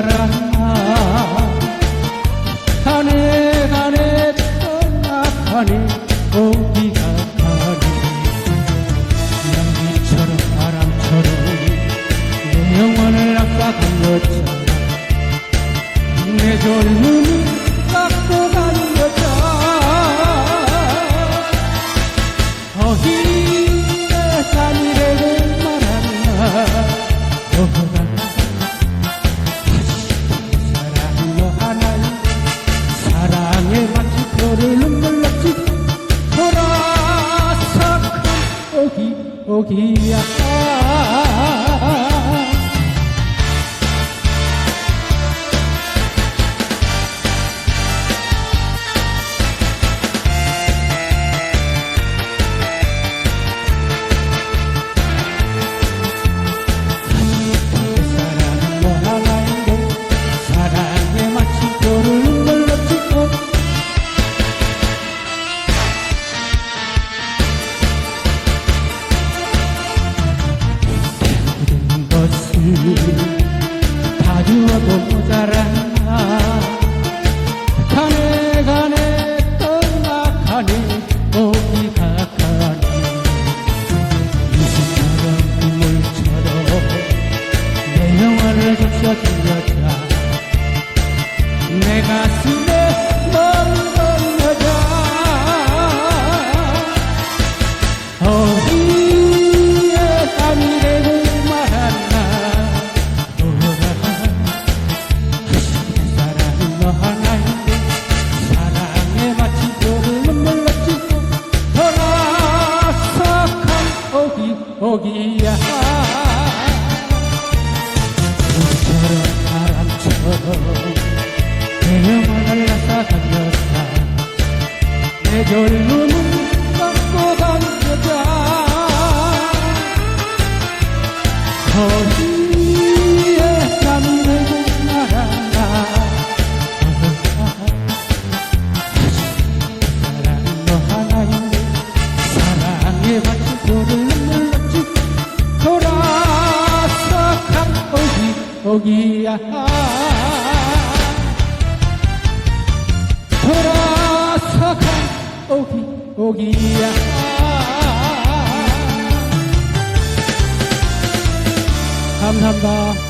가라. 가네 가네 떠나가네 어디가 가니 양기처럼 바람처럼 내 영혼을 앗아간 것처럼 내 젊음을 깎고 가 corria 거야. 물처럼 바람처럼 내 영혼을 날아다녔다 내 절로 속이야 돌아서 간 오기 오기야 감사합니다.